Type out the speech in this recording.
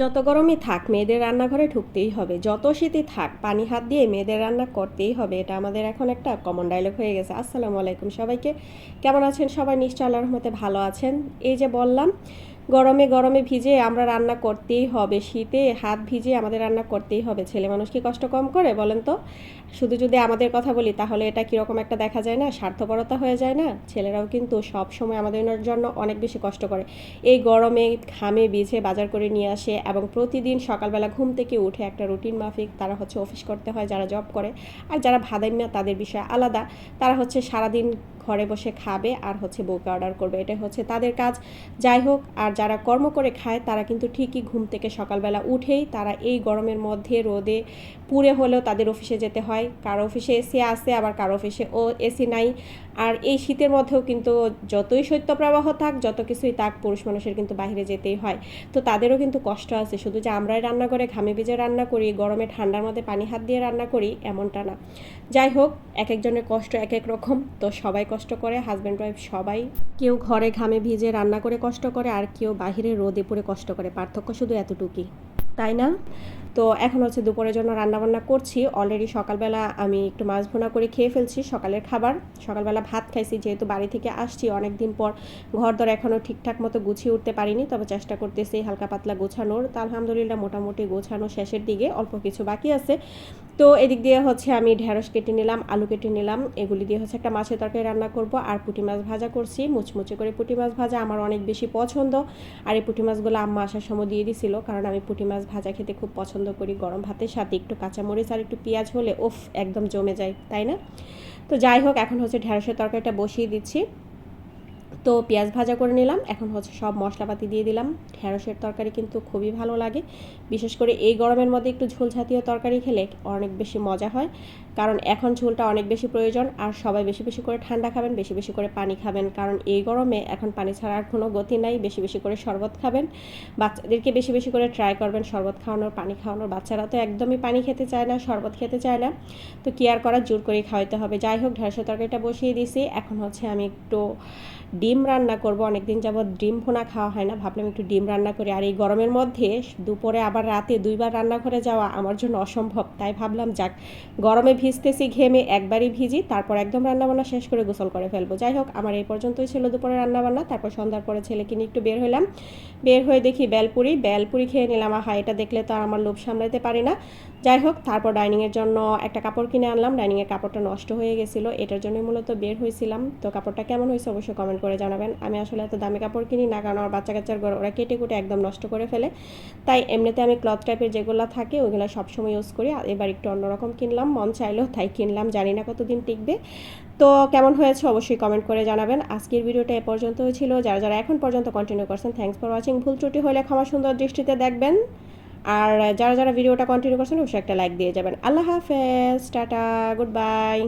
যত গরমই থাক, মেয়েদের রান্নাঘরে ঢুকতেই হবে। যত শীতই থাক, পানি হাত দিয়ে মেয়েদের রান্না করতেই হবে। এটা আমাদের এখন একটা কমন ডায়লগ হয়ে গেছে। আসসালামু আলাইকুম সবাইকে। কেমন আছেন সবাই? নিশ্চয় আল্লাহর রহমতে ভালো আছেন। এই যে বললাম গরমে গরমে ভিজে আমরা রান্না করতেই হবে। শীতে হাত ভিজে আমাদের রান্না করতেই হবে। ছেলে মানুষ কি কষ্ট কম করে বলেন তো? শুধু যদি আমাদের কথা বলি, তাহলে এটা কীরকম একটা দেখা যায় না? স্বার্থপরতা হয়ে যায় না? ছেলেরাও কিন্তু সব সময় আমাদের জন্য অনেক বেশি কষ্ট করে। এই গরমে ঘামে ভিজে বাজার করে নিয়ে আসে এবং প্রতিদিন সকালবেলা ঘুম থেকে উঠে একটা রুটিন মাফিক তারা হচ্ছে অফিস করতে হয়, যারা জব করে। আর যারা ভাদাইমিয়া তাদের বিষয় আলাদা। তারা হচ্ছে সারাদিন ঘরে বসে খাবে আর হচ্ছে বউকে অর্ডার করবে। এটাই হচ্ছে তাদের কাজ। যাই হোক, আর যারা কর্ম করে খায়, তারা কিন্তু ঠিকই ঘুম থেকে সকালবেলা উঠেই তারা এই গরমের মধ্যে রোদে পুড়ে হলেও তাদের অফিসে যেতে হয়। কারও অফিসে এসি আছে, আবার কারও অফিসে ও এসি নাই। আর এই শীতের মধ্যেও কিন্তু যতই শৈত্যপ্রবাহ থাক, যত কিছুই থাক, পুরুষ মানুষের কিন্তু বাইরে যেতেই হয়। তো তাদেরও কিন্তু কষ্ট আছে। শুধু যে আমরাই রান্না করে, ঘামে ভিজে রান্না করি, গরমে ঠান্ডার মধ্যে পানি হাত দিয়ে রান্না করি, এমনটা না। যাই হোক, এক একজনের কষ্ট এক এক রকম। তো সবাই কষ্ট করে হাজব্যান্ড ওয়াইফ সবাই কেউ ঘরে ঘামে ভিজে রান্না করে কষ্ট করে আর কেউ বাহিরে রোদে পড়ে কষ্ট করে। পার্থক্য শুধু এতটুকুই। তাই না? তো এখন হচ্ছে দুপুরের জন্য রান্নাবান্না করছি। অলরেডি সকালবেলা আমি একটু মাছ ভুনা করে খেয়ে ফেলছি, সকালের খাবার। সকালবেলা ভাত খাইছি, যেহেতু বাড়ি থেকে আসছি অনেক দিন পর ঘর দর এখনও ঠিকঠাক মতো গুছিয়ে উঠতে পারিনি, তবে চেষ্টা করতেছি হালকা পাতলা গোছানোর। তা আলহামদুলিল্লাহ মোটামুটি গোছানো শেষের দিকে, অল্প কিছু বাকি আছে। তো এদিক দিয়ে হচ্ছে আমি ঢেঁড়স কেটে নিলাম, আলু কেটে নিলাম, এগুলি দিয়ে হচ্ছে একটা মাছের তরকারি রান্না করব, আর পুঁটি মাছ ভাজা করছি। মুচমুচে করে পুঁটি মাছ ভাজা আমার অনেক বেশি পছন্দ। আর এই পুঁটি মাছগুলো আম্মা আসার সময় দিয়ে দিছিল, কারণ আমি পুঁটি মাছ ভাজা খেতে খুব পছন্দ করি, গরম ভাতের সাথে একটু কাঁচামরিচ আর একটু পেঁয়াজ হলে ওফ একদম জমে যায়, তাই না? তো যাই হোক, এখন হচ্ছে ঢেঁড়সের তরকারিটা বসিয়ে দিচ্ছি। তো পেঁয়াজ ভাজা করে নিলাম। এখন হচ্ছে সব মশলাপাতি দিয়ে দিলাম। ঢেঁড়সের তরকারি কিন্তু খুবই ভালো লাগে। বিশেষ করে এই গরমের মধ্যে একটু ঝোল জাতীয় তরকারি খেলে অনেক বেশি মজা হয়। কারণ এখন ঝোলটা অনেক বেশি প্রয়োজন আর সবাই বেশি বেশি করে ঠান্ডা খাবেন, বেশি বেশি করে পানি খাবেন। কারণ এই গরমে এখন পানি ছাড়া আর কোনো গতি নাই, বেশি বেশি করে শরবত খাবেন। বাচ্চাদেরকে বেশি বেশি করে ট্রাই করবেন শরবত খাওয়ানোর, পানি খাওয়ানোর। বাচ্চারা তো একদমই পানি খেতে চায় না, শরবত খেতে চায় না। তো কেয়ার করার? জোর করে খাওয়াইতে হবে। যাই হোক, ঢেঁড়সের তরকারিটা বসিয়ে দিয়েছি। এখন হচ্ছে আমি একটু ডিম রান্না করব। অনেকদিন যাবৎ ডিম ভোনা খাওয়া হয় না। ভাবলাম একটু ডিম রান্না করি। আর এই গরমের মধ্যে দুপুরে আবার রাতে দুইবার রান্নাঘরে যাওয়া আমার জন্য অসম্ভব। তাই ভাবলাম, যাক, গরমে ভিজতেছি, ঘেমে একবারই ভিজি, তারপর একদম রান্নাবান্না শেষ করে গোসল করে ফেলব। যাই হোক, আমার এই পর্যন্তই ছিল দুপুরে রান্নাবান্না। তারপর সন্ধ্যার পরে ছেলেকে নিয়ে একটু বের হলাম বের হয়ে দেখি বেলপুরি। বেলপুরি খেয়ে নিলাম। আহা, এটা দেখলে তো আর আমার লোভ সামলাতে পারি না। যাই হোক, তারপর ডাইনিংয়ের জন্য একটা কাপড় কিনে আনলাম। ডাইনিংয়ের কাপড়টা নষ্ট হয়ে গেছিল। এটার জন্য মূলত বের হয়েছিলাম। তো কাপড়টা কেমন হয়েছে অবশ্যই কমেন্ট করে জানাবেন। আমি আসলে এত দামি কাপড় কিনি না, কারণ আমার বাচ্চা কাচ্চার ঘর, ওরা কেটে কুটে একদম নষ্ট করে ফেলে। তাই এমনিতে আমি ক্লথ টাইপের যেগুলো থাকে ওইগুলো সবসময় ইউজ করি। এবার একটু অন্যরকম কিনলাম। মন চাইলো তাই কিনলাম, জানি না কতদিন টিকবে। তো কেমন হয়েছে অবশ্যই কমেন্ট করে জানাবেন। আজকের ভিডিওটা এ পর্যন্তই ছিল। যারা যারা এখন পর্যন্ত কন্টিনিউ করছেন থ্যাংকস ফর ওয়াচিং ভুল ত্রুটি হলে ক্ষমা সুন্দর দৃষ্টিতে দেখবেন। আর যারা যারা ভিডিওটা কন্টিনিউ করছেন, অবশ্যই একটা লাইক দিয়ে যাবেন। আল্লাহ হাফেজ, টাটা গুড বাই